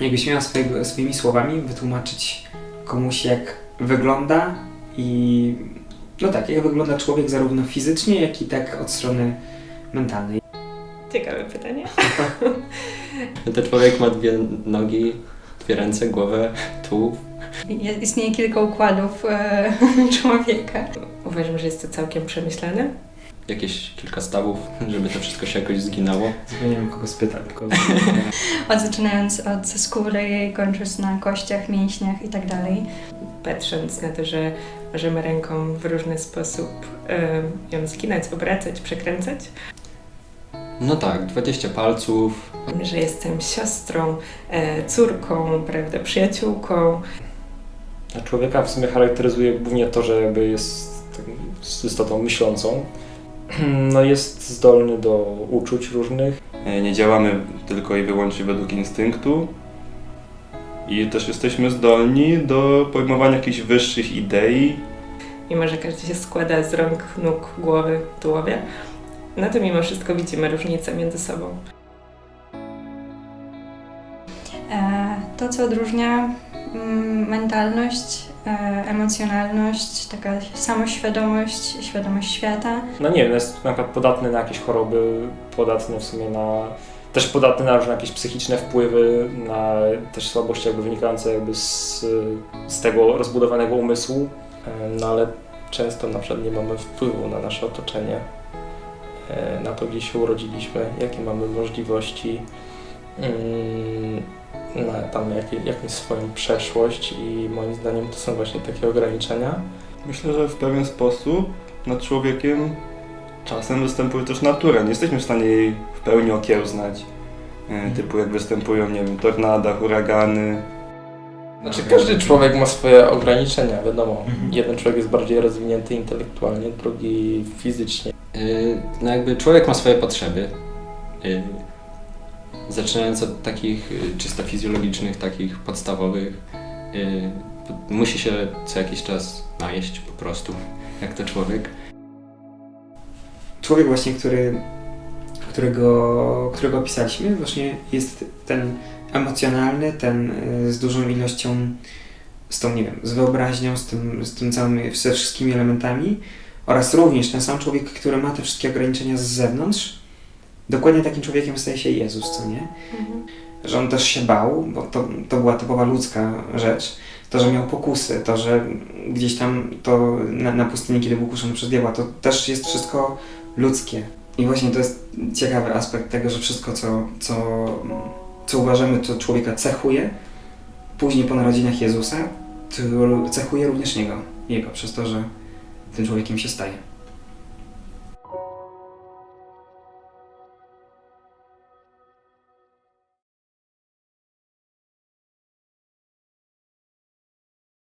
jakbyś miała swojego, swoimi słowami wytłumaczyć komuś, jak wygląda i no tak, jak wygląda człowiek zarówno fizycznie, jak i tak od strony mentalnej. Ciekawe pytanie. Ten człowiek ma dwie nogi, dwie ręce, głowę, tułów. Je- Istnieje kilka układów e, człowieka. Uważam, że jest to całkiem przemyślane. Jakieś kilka stawów, żeby to wszystko się jakoś zginało. Zupełnie nie wiem, kogo spytać, tylko Od, zaczynając od skóry, kończąc na kościach, mięśniach i tak dalej. Patrząc na to, że możemy ręką w różny sposób em, ją zginać, obracać, przekręcać. No tak, 20 palców. Że jestem siostrą, e, córką, prawda, przyjaciółką. A człowieka w sumie charakteryzuje głównie to, że jakby jest istotą myślącą. No jest zdolny do uczuć różnych. E, Nie działamy tylko i wyłącznie według instynktu. I też jesteśmy zdolni do pojmowania jakichś wyższych idei. Mimo, że każdy się składa z rąk, nóg, głowy, tułowia. No to mimo wszystko widzimy różnice między sobą. E, To, co odróżnia mentalność, e, emocjonalność, taka samoświadomość, świadomość świata. No nie wiem, jest na przykład podatny na jakieś choroby, podatny w sumie na... Też podatny na różne jakieś psychiczne wpływy, na też słabości jakby wynikające jakby z, z tego rozbudowanego umysłu. E, No ale często na przykład nie mamy wpływu na nasze otoczenie, e, na to gdzie się urodziliśmy, jakie mamy możliwości, mm, na tam jakie, jakąś swoją przeszłość i moim zdaniem to są właśnie takie ograniczenia. Myślę, że w pewien sposób nad człowiekiem czasem występuje też natura. Nie jesteśmy w stanie jej w pełni okiełznać. E, Typu jak występują, nie wiem, tornada, huragany. Znaczy każdy człowiek ma swoje ograniczenia, wiadomo. Mhm. Jeden człowiek jest bardziej rozwinięty intelektualnie, drugi fizycznie. Yy, No jakby człowiek ma swoje potrzeby. Yy, Zaczynając od takich yy, czysto fizjologicznych, takich podstawowych. yy, Musi się co jakiś czas najeść po prostu, jak to człowiek. człowiek właśnie, który, którego, którego opisaliśmy, właśnie jest ten emocjonalny, ten y, z dużą ilością, z tą, nie wiem, z wyobraźnią, z tym, z tym całym, ze wszystkimi elementami oraz również ten sam człowiek, który ma te wszystkie ograniczenia z zewnątrz, dokładnie takim człowiekiem staje się Jezus, co nie? Że on też się bał, bo to, to była typowa ludzka rzecz. To, że miał pokusy, to, że gdzieś tam to na, na pustyni, kiedy był kuszony przez diabła, to też jest wszystko ludzkie. I właśnie to jest ciekawy aspekt tego, że wszystko, co, co, co uważamy, co człowieka cechuje, później po narodzinach Jezusa, cechuje również Niego, Jego, przez to, że tym człowiekiem się staje.